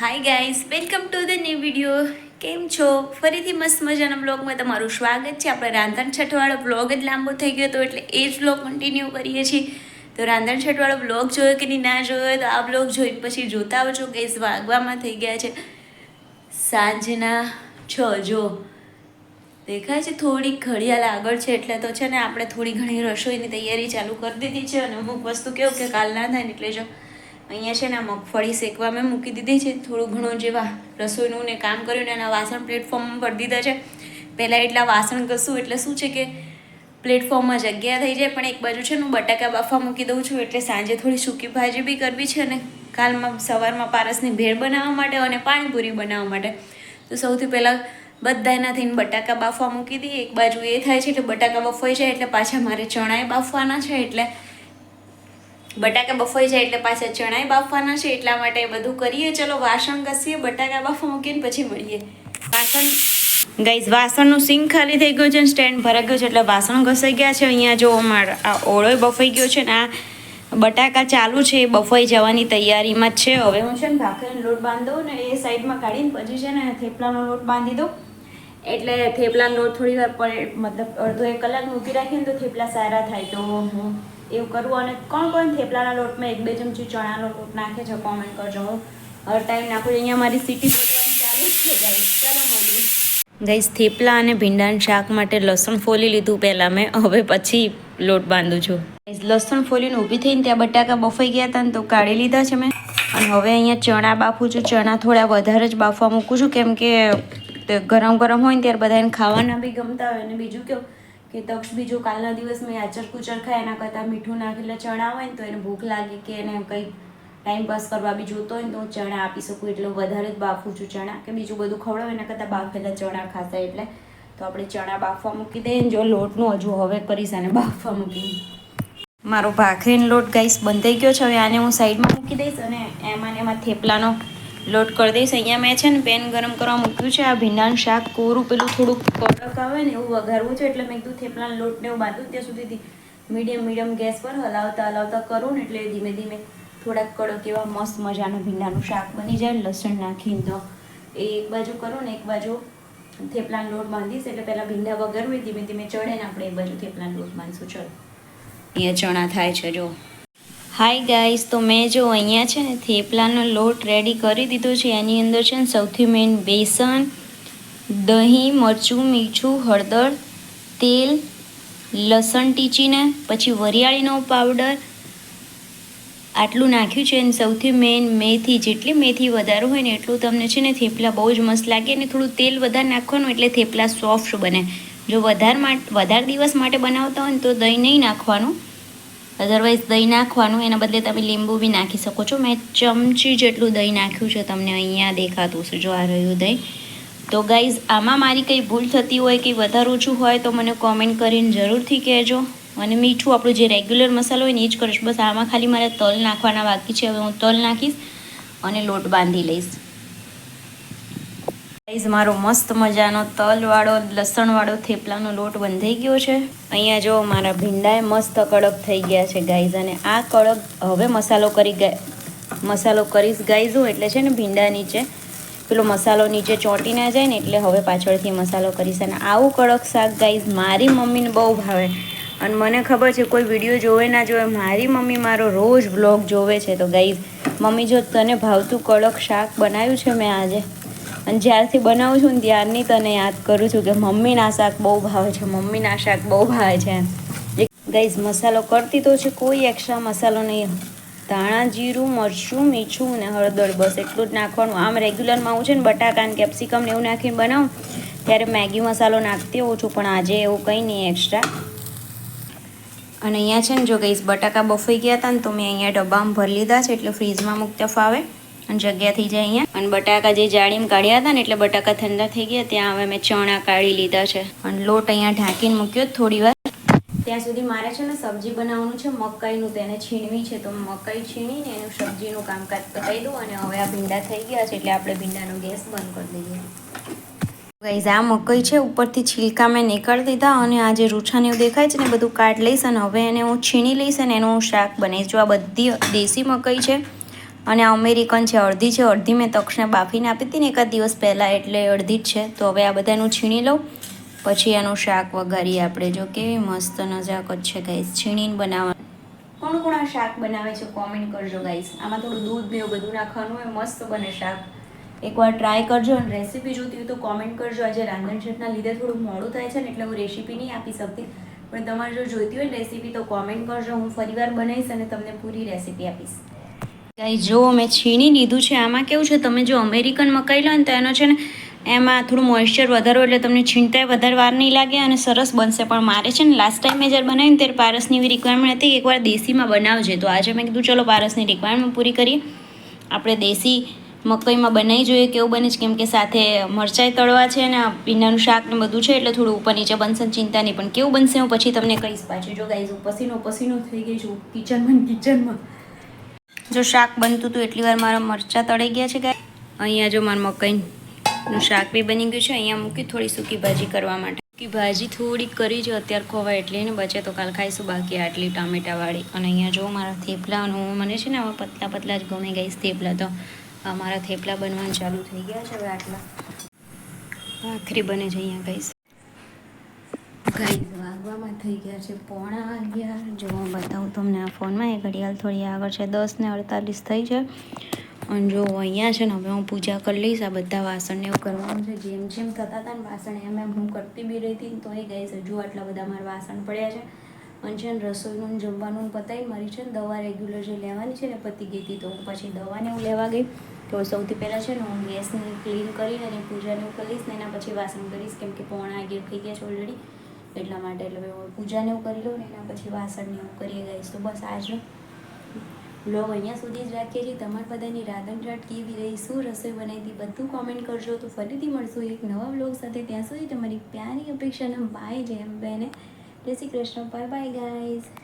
Hi guys welcome to the new video કેમ છો? ફરીથી મસ્ત મજાના બ્લોગમાં તમારું સ્વાગત છે. આપણે રાંધણ છઠવાળો બ્લોગ જ લાંબો થઈ ગયો હતો એટલે એ જ બ્લોગ કન્ટિન્યુ કરીએ છીએ. તો રાંધણ છઠવાળો બ્લોગ જોયો કે નહીં? ના જોયો? તો આ બ્લોગ જોઈ પછી જોતા આવજો ગેસ વાગવામાં થઈ ગયા છે સાંજના છ. જો, દેખાય છે થોડીક ઘડિયાળ આગળ છે એટલે તો છે ને આપણે થોડી ઘણી રસોઈની તૈયારી ચાલુ કરી દીધી છે અને અમુક વસ્તુ કેવું કે કાલ ના થાય એટલે જો અહીંયા છે ને મગફળી શેકવા મેં મૂકી દીધી છે. થોડું ઘણું જેવા રસોઈનું ને કામ કર્યું ને એના વાસણ પ્લેટફોર્મ પર દીધા છે. પહેલાં એટલા વાસણ ઘસું એટલે શું છે કે પ્લેટફોર્મમાં જગ્યા થઈ જાય. પણ એક બાજુ છે ને હું બટાકા બાફા મૂકી દઉં છું એટલે સાંજે થોડી સૂકી ભાજી બી કરવી છે અને કાલમાં સવારમાં પારસની ભેળ બનાવવા માટે અને પાણીપુરી બનાવવા માટે. તો સૌથી પહેલાં બધાના થઈને બટાકા બાફવા મૂકી દઈએ. એક બાજુ એ થાય છે એટલે બટાકા બફાઈ જાય એટલે પાછા મારે ચણાએ બાફવાના છે એટલે બટાકા બફાઈ જાય એટલે પાછા ચણાય બાફવાના છે, એટલા માટે બધું કરીએ. ચલો, વાસણ ઘસીએ, બટાકા બાફવા મૂકીને પછી મળીએ. વાસણ ગાઈઝ વાસણનું સિંક ખાલી થઈ ગયું છે અને સ્ટેન્ડ ભરાઈ ગયું છે, એટલે વાસણ ઘસાઈ ગયા છે. અહીંયા જો મારા આ ઓળોય બફાઈ ગયો છે ને, આ બટાકા ચાલુ છે, એ બફાઈ જવાની તૈયારીમાં જ છે. હવે હું છે ને ભાખરીનો લોટ બાંધો ને, એ સાઈડમાં કાઢીને પછી છે ને થેપલાનો લોટ બાંધી દો એટલે થેપલાનો લોટ થોડી વાર મતલબ અડધો એક કલાક મૂકી રાખીને તો થેપલા સારા થાય. તો હું એવું કરવું અને કોણ કોણ થેપલાના લોટમાં એક બે ચમચી ચણાનો લોટ નાખે છે કોમેન્ટ કરજો. હું હર ટાઈમ નાખું અહીંયા મારી સીટી બોલવાની ચાલુ જ છે ગાઈસ ચાલો મળીએ. ગાઈસ થેપલા અને ભીંડાના શાક માટે લસણ ફોલી લીધું પહેલાં મેં. હવે પછી લોટ બાંધું છું. લસણ ફોલીને ઊભી થઈને ત્યાં બટાકા બફાઈ ગયા હતા ને તો કાઢી લીધા છે મેં. અને હવે અહીંયા ચણા બાફું છું. ચણા થોડા વધારે જ બાફવા મૂકું છું કેમ કે ગરમ ગરમ હોય ને ત્યારે બધાને ખાવાના બી ગમતા હોય. અને બીજું કેવું? કે તક્ષ બીજો કાલના દિવસમાં આચર કુચર ખાય એના કરતાં મીઠું નાખેલા ચણા હોય ને તો એને ભૂખ લાગે કે એને કંઈ ટાઈમ પાસ કરવા બી જોતો હોય ને તો હું ચણા આપી શકું, એટલે વધારે જ બાફું છું ચણા. કે બીજું બધું ખવડાવ, એના કરતાં બાફેલા ચણા ખાતા એટલે. તો આપણે ચણા બાફવા મૂકી દઈએ ને જો લોટનું હજુ હવે કરીશ અને બાફવા મૂકી મારો ભાખરીનો લોટ ગાઈસ બંધાઈ ગયો છે, હવે આને હું સાઈડમાં મૂકી દઈશ અને એમાં ને એમાં થેપલાનો લોટ કરી દઈશ. અહીંયા મેં છે ને પેન ગરમ કરવા મૂક્યું છે. આ ભીંડાનું શાક કોરું પેલું થોડુંક કડક આવે ને એવું વઘારવું છે. એટલે મેં કીધું થેપલાના લોટ ને એવું બાંધું ત્યાં સુધી મીડિયમ મીડિયમ ગેસ પર હલાવતા હલાવતા કરું ને એટલે ધીમે ધીમે થોડાક કડક એવા મસ્ત મજાનું ભીંડાનું શાક બની જાય. લસણ નાખીને તો એ એક બાજુ કરું ને એક બાજુ થેપલાનો લોટ બાંધીશ. એટલે પહેલાં ભીંડા વગરવું ધીમે ધીમે ચડે ને આપણે એક બાજુ થેપલાનો લોટ બાંધીશું. ચલો. અહીંયા ચણા થાય છે, જો. હાય ગાઈસ તો મેં જો અહીંયા છે ને થેપલાનો લોટ રેડી કરી દીધો છે. એની અંદર છે ને સૌથી મેઇન બેસન, દહીં, મરચું, મીઠું, હળદર, તેલ, લસણ ટીચીને પછી વરિયાળીનો પાવડર આટલું નાખ્યું છે અને સૌથી મેઇન મેથી, જેટલી મેથી વધારે હોય ને એટલું તમને છે ને થેપલા બહુ જ મસ્ત લાગે અને થોડું તેલ વધારે નાખવાનું એટલે થેપલા સોફ્ટ બને. જો વધારે વધારે દિવસ માટે બનાવતા હોય ને તો દહીં નહીં નાખવાનું. અધરવાઇઝ દહીં નાખવાનું, એના બદલે તમે લીંબુ બી નાખી શકો છો. મેં ચમચી જેટલું દહીં નાખ્યું છે તમને અહીંયા દેખાતું છે, જો આ રહ્યું દહીં. તો ગાઈઝ આમાં મારી કંઈ ભૂલ થતી હોય કે વધારે ઓછું હોય તો મને કોમેન્ટ કરીને જરૂરથી કહેજો. અને મીઠું, આપણું જે રેગ્યુલર મસાલો હોય ને, એ જ કરીશ. બસ આમાં ખાલી મારે તલ નાખવાના બાકી છે. હવે હું તલ નાખીશ અને લોટ બાંધી લઈશ. ગાઈઝ મારો મસ્ત મજાનો તલવાળો, લસણવાળો, થેપલાનો લોટ બંધાઈ ગયો છે. અહીંયા જો મારા ભીંડાએ મસ્ત કડક થઈ ગયા છે ગાઈઝ અને આ કડક હવે મસાલો કરી મસાલો કરીશ ગાઈઝ એટલે છે ને ભીંડા નીચે, પેલો મસાલો નીચે ચોંટી ના જાય ને, એટલે હવે પાછળથી મસાલો કરીશ. અને આવું કડક શાક ગાઈઝ મારી મમ્મીને બહુ ભાવે. અને મને ખબર છે, કોઈ વીડિયો જોવે ના જોવે, મારી મમ્મી મારો રોજ વ્લોગ જોવે છે. તો ગાઈઝ મમ્મી જો તને ભાવતું કડક શાક બનાવ્યું છે, મેં આજે અને જ્યારથી બનાવું છું ને ત્યારની તને યાદ કરું છું કે મમ્મીના શાક બહુ ભાવે છે, મમ્મીના શાક બહુ ભાવે છે. ગઈઝ મસાલો કરતી તો છે કોઈ એક્સ્ટ્રા મસાલો નહીં. ધાણા, જીરું, મરચું, મીઠું અને હળદર બસ એટલું જ નાખવાનું. આમ રેગ્યુલરમાં હું છે ને બટાકા ને કેપ્સિકમ ને એવું નાખીને બનાવું, ત્યારે મેગી મસાલો નાખતી હોઉં છું, પણ આજે એવું કંઈ નહીં એક્સ્ટ્રા અને અહીંયા છે ને જો ગઈશ બટાકા બફાઈ ગયા હતા ને તો મેં અહીંયા ડબ્બામાં ભરી લીધા છે, એટલે ફ્રીજમાં મૂકતા ફાવે. અને જગ્યા થઈ જાય અહીંયા. અને બટાકા જે જાળીમાં કાઢ્યા હતા ને એટલે બટાકા ઠંડા થઈ ગયા, ત્યાં હવે મેં ચણા કાઢી લીધા છે. અને લોટ અહીંયા ઢાંકીને મૂક્યો થોડી ત્યાં સુધી મારે છે ને સબ્જી બનાવવાનું છે, મકાઈનું તેને છીણવી છે, તો મકાઈ છીણીને એનું સબ્જીનું કામકાજ પતાવી દઉં અને હવે આ ભીંડા થઈ ગયા છે એટલે આપણે ભીંડાનો ગેસ બંધ કરી દઈએ. ગાઈઝ આ મકાઈ છે, ઉપરથી છિલકા મેં નીકળી દીધા અને આ જે રૂછાને એવું દેખાય છે ને બધું કાઢ લઈશ અને હવે એને હું છીણી લઈશ અને એનું શાક બનાવીશ. જો આ બધી દેશી મકાઈ છે અને આ અમેરિકન છે, અડધી છે, અડધી મેં તક્ષને બાફીને આપી હતી ને એકાદ દિવસ પહેલાં એટલે અડધી જ છે. તો હવે આ બધાનું છીણી લઉં. પછી એનું શાક વઘારીએ આપણે. જો કેવી મસ્ત નજાકત છે ગાઈસ છીણીને બનાવવાનું. કોણ કોણ શાક બનાવે છે કોમેન્ટ કરજો ગાઈસ આમાં થોડું દૂધ ને બધું નાખવાનું હોય, મસ્ત બને શાક. એકવાર ટ્રાય કરજો અને રેસીપી જોતી હોય તો કોમેન્ટ કરજો. આજે રાંધણ છટના લીધે થોડું મોડું થાય છે ને એટલે હું રેસીપી નહીં આપી શકતી. પણ તમારે જો જોઈતી હોય રેસીપી તો કોમેન્ટ કરજો. હું ફરીવાર બનાવીશ અને તમને પૂરી રેસીપી આપીશ. ગાઈસ જો મેં છીણી લીધું છે. આમાં કેવું છે, તમે જો અમેરિકન મકાઈ લો ને તો એનો છે ને, એમાં થોડું મોઇશ્ચર વધારો એટલે તમને છીણતાય વધારે વાર નહીં લાગે અને સરસ બનશે. પણ મારે છે ને લાસ્ટ ટાઈમ મેં જ્યારે બનાવ્યું ને, ત્યારે પારસની એવી રિક્વાયરમેન્ટ હતી એકવાર દેશીમાં બનાવજે. તો આજે મેં કીધું, ચલો, પારસની રિક્વાયરમેન્ટ પૂરી કરીએ. આપણે દેશી મકાઈમાં બનાવી જોઈએ કેવું બને છે, કેમ કે સાથે મરચાઈ તળવા છે ને ભીંડાનું શાક ને બધું છે એટલે થોડું ઉપર નીચે બનશે ચિંતા નહીં. પણ કેવું બનશે હું પછી તમને કહીશ પાછું. જો ગાઈઝ પસીનો પસીનો થઈ ગઈ છું. કિચનમાં કિચનમાં જો શાક બનતું હતું, એટલી વાર મારા મરચાં તળી ગયા છે ગાય. અહીંયા જો મારા મકાઈનું શાક બી બની ગયું છે, અહીંયા મૂકી થોડી સૂકી ભાજી કરવા માટે. સૂકી ભાજી થોડીક કરી છે અત્યારે ખોવાય એટલે એને બચે તો કાલ ખાઈશું બાકી આટલી ટામેટાવાળી. અને અહીંયા જો મારા થેપલા હું મને છે ને આવા પતલા પતલા જ ગમે ગઈશ થેપલા તો. મારા થેપલા બનવાનું ચાલુ થઈ ગયા છે હવે આટલા. આખરી બને છે અહીંયા ગઈશ ગાઈઝ વાગવામાં થઈ ગયા છે પોણા અગિયાર. જો હું બતાવું તમને આ ફોનમાં એ ઘડિયાળ થોડી આગળ છે, દસ ને અડતાલીસ થઈ છે. અને જો અહીંયા છે ને, હવે હું પૂજા કરી લઈશ, આ બધા વાસણને એવું કરવાનું છે. જેમ જેમ થતા હતા ને વાસણ, એમ એમ હું કરતી બી રહી હતી તો એ ગઈ હજુ આટલા બધા મારા વાસણ પડ્યા છે. અને છે ને, રસોઈનું જમવાનું પતાવી, મારી છે ને દવા રેગ્યુલર જે લેવાની છે ને પતી ગઈ હતી, તો હું પછી દવાને હું લેવા ગઈ. તો સૌથી પહેલાં છે ને, હું ગેસને ક્લીન કરીને પૂજાને એવું કરીશ ને એના પછી વાસણ કરીશ, કેમ કે પોણા આગળ થઈ ગયા છે ઓલરેડી એટલા માટે એટલે પૂજાને એવું કરી લઉં ને એના પછી વાસણને એવું કરીએ ગઈશ તો બસ આજનો બ્લોગ અહીંયા સુધી જ રાખીએ છીએ. તમારા બધાની રાંધણછાટ કેવી રહી, શું રસોઈ બનાવી હતી, બધું કોમેન્ટ કરજો. તો ફરીથી મળશું એક નવા બ્લોગ સાથે. ત્યાં સુધી તમારી પ્યારી અપેક્ષાના બાય જેમ બેને જય Shri Krishna. Bye bye guys